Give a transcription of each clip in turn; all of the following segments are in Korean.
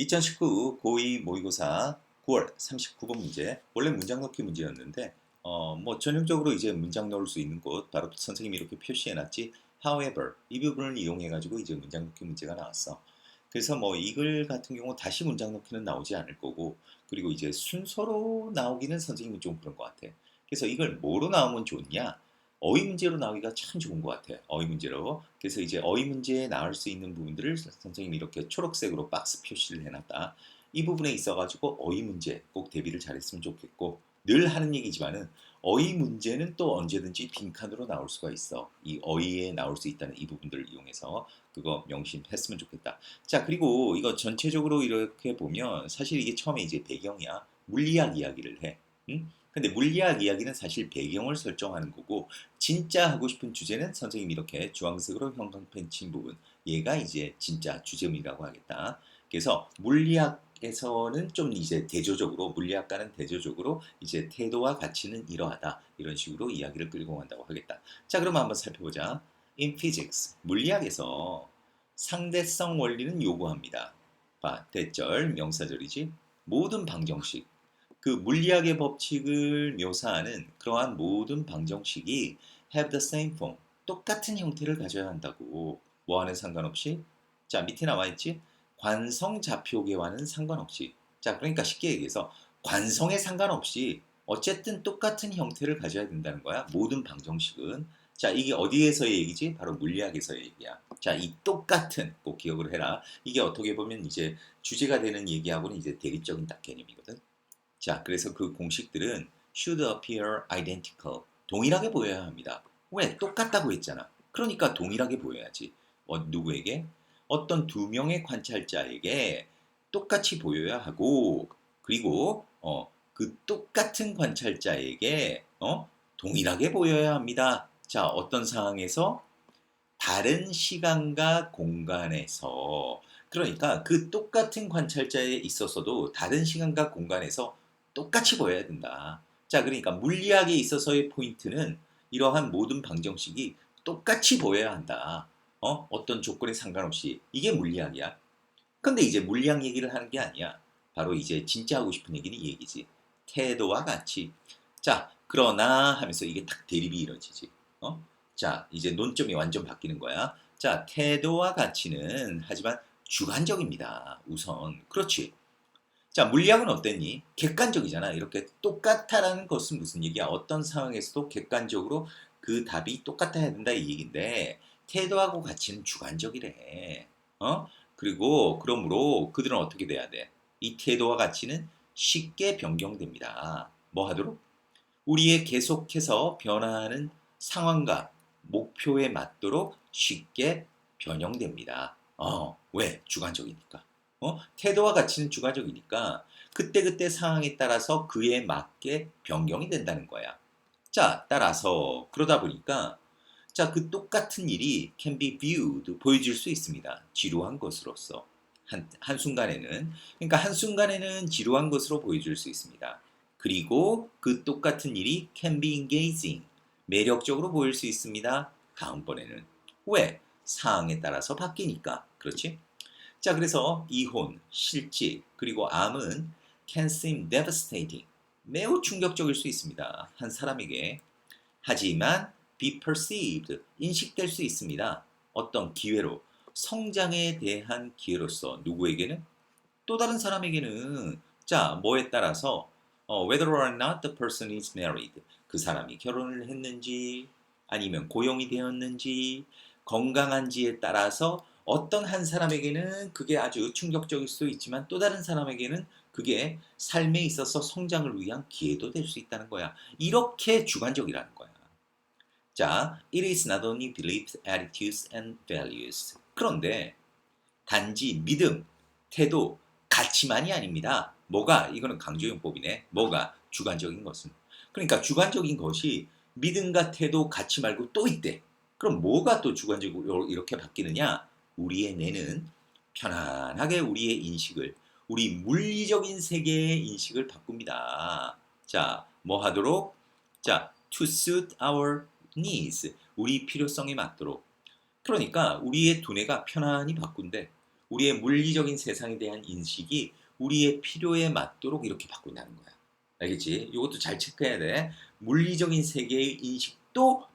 2019 고2 모의고사 9월 39번 문제. 원래 문장 넣기 문제였는데 어, 뭐 전형적으로 이제 문장 넣을 수 있는 곳 바로 선생님이 이렇게 표시해놨지. However 이 부분을 이용해 가지고 이제 문장 넣기 문제가 나왔어. 그래서 뭐 이글 같은 경우 다시 문장 넣기는 나오지 않을 거고 그리고 이제 순서로 나오기는 선생님이 좀 그런 것 같아. 그래서 이걸 뭐로 나오면 좋냐 어휘 문제로 나오기가 참 좋은 것 같아. 어휘 문제로. 그래서 이제 어휘 문제에 나올 수 있는 부분들을 선생님이 이렇게 초록색으로 박스 표시를 해놨다. 이 부분에 있어가지고 어휘 문제 꼭 대비를 잘했으면 좋겠고 늘 하는 얘기지만은 어휘 문제는 또 언제든지 빈칸으로 나올 수가 있어. 이 어휘에 나올 수 있다는 이 부분들을 이용해서 그거 명심했으면 좋겠다. 자 그리고 이거 전체적으로 이렇게 보면 사실 이게 처음에 이제 배경이야. 물리학 이야기를 해. 응? 근데 물리학 이야기는 사실 배경을 설정하는 거고 진짜 하고 싶은 주제는 선생님이 이렇게 주황색으로 형광펜 친 부분 얘가 이제 진짜 주제문이라고 하겠다. 그래서 물리학 에서는 좀 이제 대조적으로 물리학과는 대조적으로 이제 태도와 가치는 이러하다 이런 식으로 이야기를 끌고 간다고 하겠다. 자 그럼 한번 살펴보자. In physics 물리학에서 상대성 원리는 요구합니다. 봐 대절 명사절이지 모든 방정식 그 물리학의 법칙을 묘사하는 그러한 모든 방정식이 have the same form, 똑같은 형태를 가져야 한다고. 뭐와는 상관없이. 자, 밑에 나와 있지? 관성 좌표계와는 상관없이. 자, 그러니까 쉽게 얘기해서 관성에 상관없이 어쨌든 똑같은 형태를 가져야 된다는 거야. 모든 방정식은. 자, 이게 어디에서의 얘기지? 바로 물리학에서의 얘기야. 자, 이 똑같은 꼭 기억을 해라. 이게 어떻게 보면 이제 주제가 되는 얘기하고는 이제 대립적인 딱 개념이거든. 자, 그래서 그 공식들은 should appear identical. 동일하게 보여야 합니다. 왜? 똑같다고 했잖아. 그러니까 동일하게 보여야지. 어, 누구에게? 어떤 두 명의 관찰자에게 똑같이 보여야 하고, 그리고 어, 그 똑같은 관찰자에게 어, 동일하게 보여야 합니다. 자, 어떤 상황에서 다른 시간과 공간에서 그러니까 그 똑같은 관찰자에 있어서도 다른 시간과 공간에서 똑같이 보여야 된다. 자, 그러니까 물리학에 있어서의 포인트는 이러한 모든 방정식이 똑같이 보여야 한다. 어? 어떤 조건에 상관없이. 이게 물리학이야. 근데 이제 물리학 얘기를 하는 게 아니야. 바로 이제 진짜 하고 싶은 얘기는 이 얘기지. 태도와 같이. 자, 그러나 하면서 이게 딱 대립이 이루어지지. 어? 자, 이제 논점이 완전 바뀌는 거야. 자, 태도와 가치는 하지만 주관적입니다. 우선. 그렇지. 자, 물리학은 어땠니? 객관적이잖아. 이렇게 똑같다라는 것은 무슨 얘기야? 어떤 상황에서도 객관적으로 그 답이 똑같아야 된다 이 얘기인데 태도하고 가치는 주관적이래. 어? 그리고 그러므로 그들은 어떻게 돼야 돼? 이 태도와 가치는 쉽게 변경됩니다. 뭐 하도록? 우리의 계속해서 변화하는 상황과 목표에 맞도록 쉽게 변형됩니다. 어, 왜? 주관적이니까. 어? 태도와 가치는 주관적이니까 그때그때 상황에 따라서 그에 맞게 변경이 된다는 거야. 자, 따라서 그러다 보니까 자, 그 똑같은 일이 can be viewed 보여질 수 있습니다. 지루한 것으로서. 한, 한순간에는 그러니까 한순간에는 지루한 것으로 보여줄 수 있습니다. 그리고 그 똑같은 일이 can be engaging 매력적으로 보일 수 있습니다. 다음번에는 왜? 상황에 따라서 바뀌니까. 그렇지? 자, 그래서 이혼, 실직, 그리고 암은 can seem devastating. 매우 충격적일 수 있습니다. 한 사람에게. 하지만 be perceived, 인식될 수 있습니다. 어떤 기회로, 성장에 대한 기회로서 누구에게는? 또 다른 사람에게는 자, 뭐에 따라서 어, whether or not the person is married. 그 사람이 결혼을 했는지 아니면 고용이 되었는지 건강한지에 따라서 어떤 한 사람에게는 그게 아주 충격적일 수도 있지만 또 다른 사람에게는 그게 삶에 있어서 성장을 위한 기회도 될 수 있다는 거야. 이렇게 주관적이라는 거야. 자, it is not only beliefs, attitudes and values. 그런데 단지 믿음, 태도, 가치만이 아닙니다. 뭐가 이거는 강조용법이네. 뭐가 주관적인 것은. 그러니까 주관적인 것이 믿음과 태도, 가치 말고 또 있대. 그럼 뭐가 또 주관적으로 이렇게 바뀌느냐? 우리의 뇌는 편안하게 우리의 인식을 우리 물리적인 세계의 인식을 바꿉니다. 자, 뭐 하도록? 자, to suit our needs. 우리 필요성에 맞도록. 그러니까 우리의 두뇌가 편안히 바꾼대. 우리의 물리적인 세상에 대한 인식이 우리의 필요에 맞도록 이렇게 바꾼다는 거야. 알겠지? 이것도 잘 체크해야 돼. 물리적인 세계의 인식도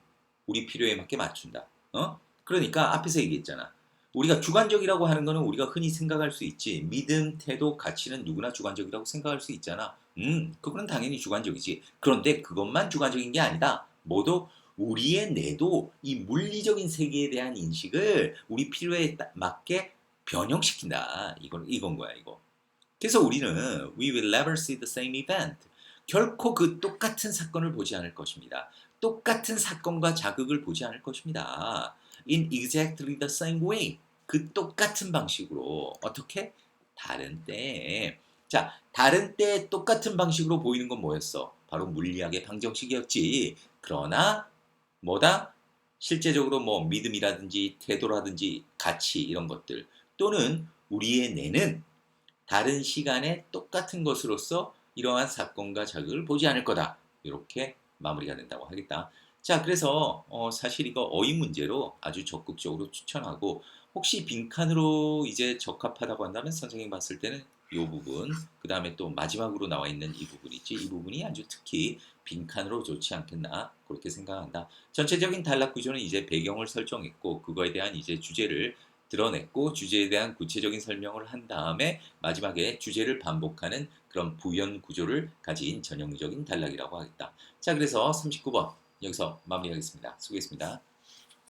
우리 필요에 맞게 맞춘다. 어? 그러니까 앞에서 얘기했잖아. 우리가 주관적이라고 하는 거는 우리가 흔히 생각할 수 있지. 믿음, 태도, 가치는 누구나 주관적이라고 생각할 수 있잖아. 음, 그거는 당연히 주관적이지. 그런데 그것만 주관적인 게 아니다. 모두 우리의 뇌도 이 물리적인 세계에 대한 인식을 우리 필요에 따- 맞게 변형시킨다. 이건 이건 거야, 이거. 그래서 우리는 we will never see the same event. 결코 그 똑같은 사건을 보지 않을 것입니다. 똑같은 사건과 자극을 보지 않을 것입니다. In exactly the same way. 그 똑같은 방식으로 어떻게 다른 때에 자 다른 때 똑같은 방식으로 보이는 건 뭐였어? 바로 물리학의 방정식이었지. 그러나 뭐다? 실제적으로 뭐 믿음이라든지 태도라든지 가치 이런 것들 또는 우리의 뇌는 다른 시간에 똑같은 것으로서 이러한 사건과 자극을 보지 않을 거다. 이렇게 마무리가 된다고 하겠다. 자, 그래서 어, 사실 이거 어휘 문제로 아주 적극적으로 추천하고 혹시 빈칸으로 이제 적합하다고 한다면 선생님 봤을 때는 이 부분, 그 다음에 또 마지막으로 나와 있는 이 부분이지 이 부분이 아주 특히 빈칸으로 좋지 않겠나 그렇게 생각한다. 전체적인 단락 구조는 이제 배경을 설정했고 그거에 대한 이제 주제를 드러냈고 주제에 대한 구체적인 설명을 한 다음에 마지막에 주제를 반복하는 그런 부연 구조를 가진 전형적인 단락이라고 하겠다. 자, 그래서 39번 여기서 마무리하겠습니다. 수고했습니다.